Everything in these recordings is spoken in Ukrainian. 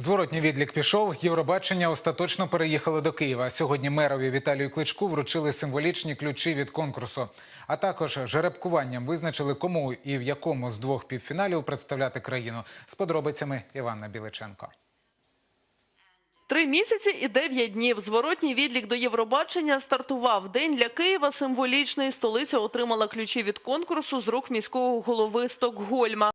Зворотній відлік пішов. Євробачення остаточно переїхали до Києва. Сьогодні мерові Віталію Кличку вручили символічні ключі від конкурсу. А також жеребкуванням визначили, кому і в якому з двох півфіналів представляти країну. З подробицями Іванна Біличенко. Три місяці і дев'ять днів. Зворотній відлік до Євробачення стартував. День для Києва символічний. Столиця отримала ключі від конкурсу з рук міського голови Стокгольма.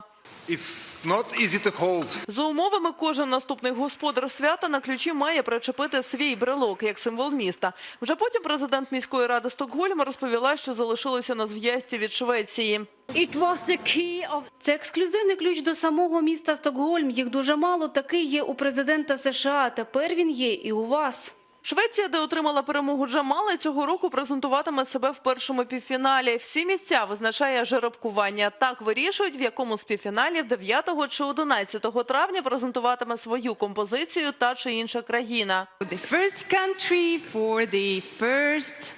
It's not easy to hold. За умовами, кожен наступний господар свята на ключі має причепити свій брелок як символ міста. Вже потім президент міської ради Стокгольма розповіла, що залишилося на зв'язці від Швеції. It was the key of Це ексклюзивний ключ до самого міста Стокгольм. Їх дуже мало. Такий є у президента США. Тепер він є і у вас. Швеція, де отримала перемогу Джамала, цього року презентуватиме себе в першому півфіналі. Всі місця визначає жеребкування. Так вирішують, в якому з півфіналів 9 чи 11 травня презентуватиме свою композицію та чи інша країна. The first country for the first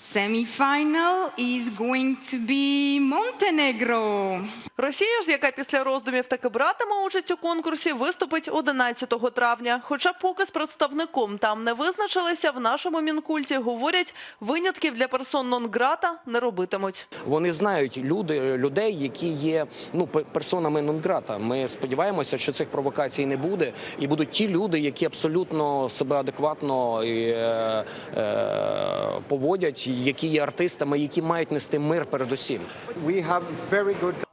semi-final is going to be Montenegro. Росія ж, яка після роздумів таки братиме участь у конкурсі, виступить 11 травня. Хоча поки з представником там не визначилися, в нашому мінкульті говорять, винятків для персон нон-грата не робитимуть. Вони знають люди, людей, які є ну пе- персонами нон-грата. Ми сподіваємося, що цих провокацій не буде, і будуть ті люди, які абсолютно себе адекватно і, е, е, поводять, які є артистами, які мають нести мир передусім.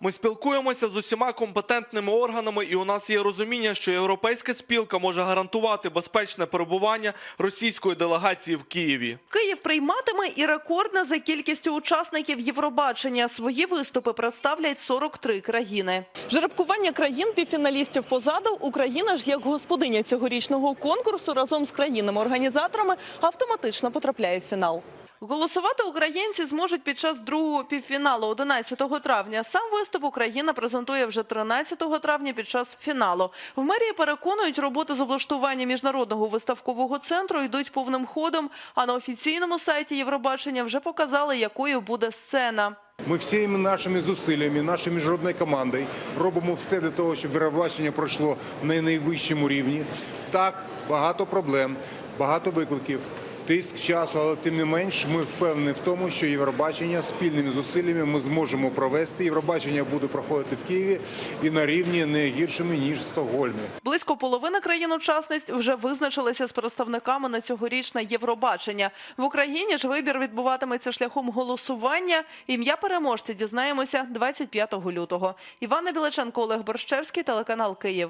Ми спілкуємося з усіма компетентними органами, і у нас є розуміння, що європейська спілка може гарантувати безпечне перебування російської делегації в Києві. Київ прийматиме і рекордне за кількістю учасників Євробачення. Свої виступи представлять 43 країни. Жеребкування країн півфіналістів позаду. Україна ж як господиня цьогорічного конкурсу разом з країнами-організаторами автоматично потрапляє в фінал. Голосувати українці зможуть під час другого півфіналу 11 травня. Сам виступ Україна презентує вже 13 травня під час фіналу. В мерії переконують, роботи з облаштування міжнародного виставкового центру йдуть повним ходом. А на офіційному сайті Євробачення вже показали, якою буде сцена. Ми всіми нашими зусиллями, нашою міжнародною командою робимо все для того, щоб Євробачення пройшло на найвищому рівні. Так, багато проблем, багато викликів, тиск часу, але тим не менш ми впевнені в тому, що Євробачення спільними зусиллями ми зможемо провести. Євробачення буде проходити в Києві і на рівні не гіршими ніж в Стокгольмі. Близько половини країн-учасниць вже визначилися з представниками на цьогорічне Євробачення. В Україні ж вибір відбуватиметься шляхом голосування. Ім'я переможця дізнаємося 25 лютого. Івана Біличенко, Олег Борщевський, телеканал Київ.